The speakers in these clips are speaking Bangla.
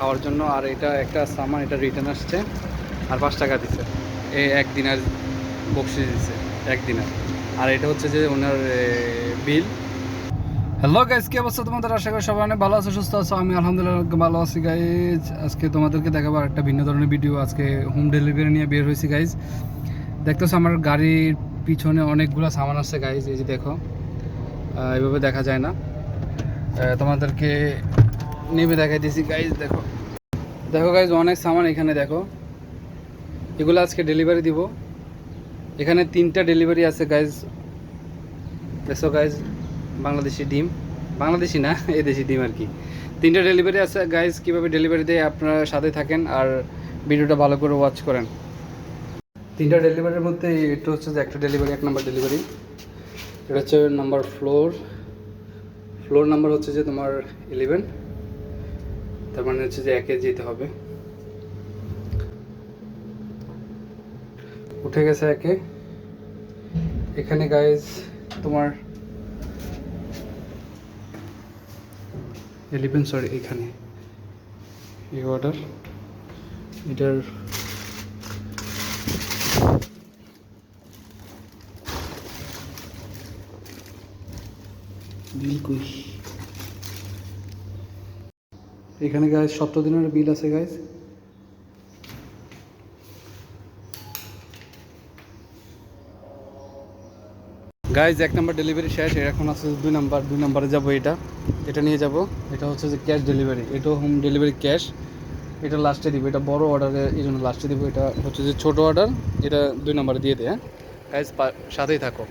খাওয়ার জন্য, আর এটা একটা সামান, এটা রিটার্ন আসছে, আর পাঁচ টাকা দিছে। এই একদিনের বকশিস দিছে একদিনের আর এটা হচ্ছে যে ওনার বিল হ্যালো গাইজ কি অবস্থা তোমাদের? আশা করি সবাই অনেক ভালো আছো, সুস্থ আছো। আমি আলহামদুলিল্লাহ ভালো আছি গাইজ আজকে তোমাদেরকে দেখাবো আর একটা ভিন্ন ধরনের ভিডিও আজকে হোম ডেলিভারি নিয়ে বের হয়েছি গাইজ দেখতেছো আমার গাড়ির পিছনে অনেকগুলো সামান আসছে গাইজ এই যে দেখো। এভাবে দেখা যায় না। তোমাদেরকে নেমে দেখাই দিয়েছি গাইজ দেখো। দেখো গাইজ অনেক সামান এখানে দেখো। এগুলো আজকে ডেলিভারি দিব। এখানে তিনটা ডেলিভারি আছে গাইজ দেখো গাইজ বাংলাদেশি ডিম। বাংলাদেশি না এই দেশি ডিম আর কি। তিনটা ডেলিভারি আছে গাইজ কীভাবে ডেলিভারি দেয় আপনারা সাথে থাকেন আর ভিডিওটা ভালো করে ওয়াচ করেন। তিনটা ডেলিভারির মধ্যে এটা হচ্ছে যে একটা ডেলিভারি এক নাম্বার ডেলিভারি এটা হচ্ছে নাম্বার ফ্লোর ফ্লোর নাম্বার হচ্ছে যে তোমার ইলেভেন তার মানে হচ্ছে যে একে যেতে হবে। উঠে গেছে একে। এখানে গাইজ তোমার ইলেভেন সরি এখানে। এই অর্ডার এটার বিল কই এখানে গাইজ সতেরো দিনের বিল আছে গাইজ গাইজ এক নম্বর ডেলিভারি শেষ এখন আছে দুই নাম্বার দুই নাম্বারে যাব এটা। এটা নিয়ে যাব, এটা হচ্ছে যে ক্যাশ ডেলিভারি এটাও হোম ডেলিভারি ক্যাশ এটা লাস্টে দিব, এটা বড় অর্ডারে এই জন্য লাস্টে দিব, এটা হচ্ছে যে ছোটো অর্ডার এটা দুই নাম্বারে দিয়ে দেয় হ্যাঁ। গাইজ সাথেই থাকো।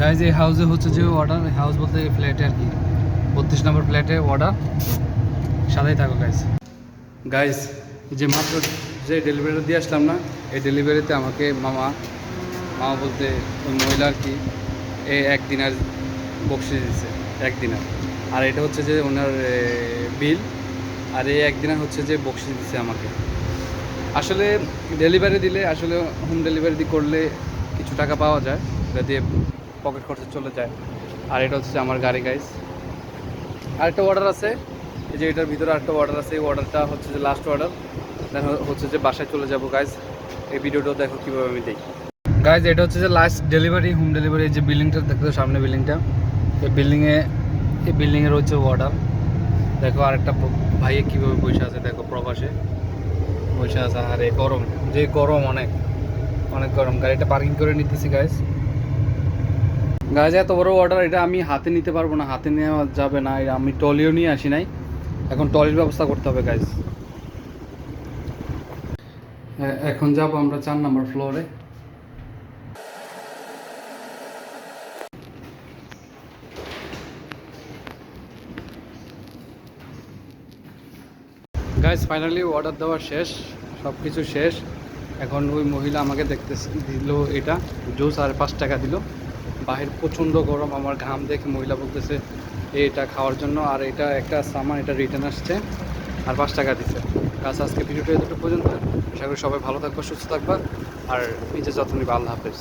গাইজ এই হাউসে হচ্ছে যে অর্ডার হাউস বলতে ফ্ল্যাটে আর কি। বত্রিশ নম্বর ফ্ল্যাটে অর্ডার সাথেই থাকো গাইজ গাইজ যে মাত্র যে ডেলিভারিটা দিয়ে আসলাম না, এই ডেলিভারিতে আমাকে মামা মামা বলতে ওই মহিলা আর কি এই একদিনের বকশিস দিছে একদিনের আর এটা হচ্ছে যে ওনার বিল আর এই একদিনের হচ্ছে যে বকশিস দিছে আমাকে। আসলে ডেলিভারি দিলে, আসলে হোম ডেলিভারি করলে কিছু টাকা পাওয়া যায় দিয়ে পকেট খরচে চলে যায়। আর এটা হচ্ছে আমার গাড়ি গাইজ আরেকটা অর্ডার আছে। এই যে এটার ভিতরে আরেকটা অর্ডার আছে। এই অর্ডারটা হচ্ছে যে লাস্ট অর্ডার দেন হচ্ছে যে বাসায় চলে যাব গাইজ এই ভিডিওটাও দেখো কীভাবে আমি দেখি গাইজ এটা হচ্ছে যে লাস্ট ডেলিভারি হোম ডেলিভারি যে বিল্ডিংটা দেখো সামনে বিল্ডিংটা এই বিল্ডিংয়ে এই বিল্ডিংয়ের হচ্ছে অর্ডার দেখো আরেকটা ভাইয়ে কীভাবে বসে আছে, দেখো প্রবাসে বসে আছে, আর এই গরম। যে গরম অনেক অনেক গরম। গাড়িটা পার্কিং করে নিতেছি গাইজ গাছ এত বড় অর্ডার এটা আমি হাতে নিতে পারব না, হাতে নেওয়া যাবে না আমি টলিও নিয়ে আসি নাই। এখন টলির ব্যবস্থা করতে হবে, গাইজ। এখন যাব আমরা চার নাম্বার ফ্লোরে গাইজ ফাইনালি অর্ডার দেওয়া শেষ সব কিছু শেষ। এখন ওই মহিলা আমাকে দেখতে দিল এটা, জুস আর পাঁচ টাকা দিল। বাহির প্রচণ্ড গরম, আমার ঘাম দেখে মহিলা বলতেছে, এটা খাওয়ার জন্য, আর এটা একটা সামান, এটা রিটার্ন আসছে, আর পাঁচ টাকা দিচ্ছে কাজ আজকে ভিডিওটা এতটুকু পর্যন্ত। আশা করি সবাই ভালো থাকবা, সুস্থ থাকবা, আর নিজের যত্ন নিবা। আল্লাহ হাফেজ।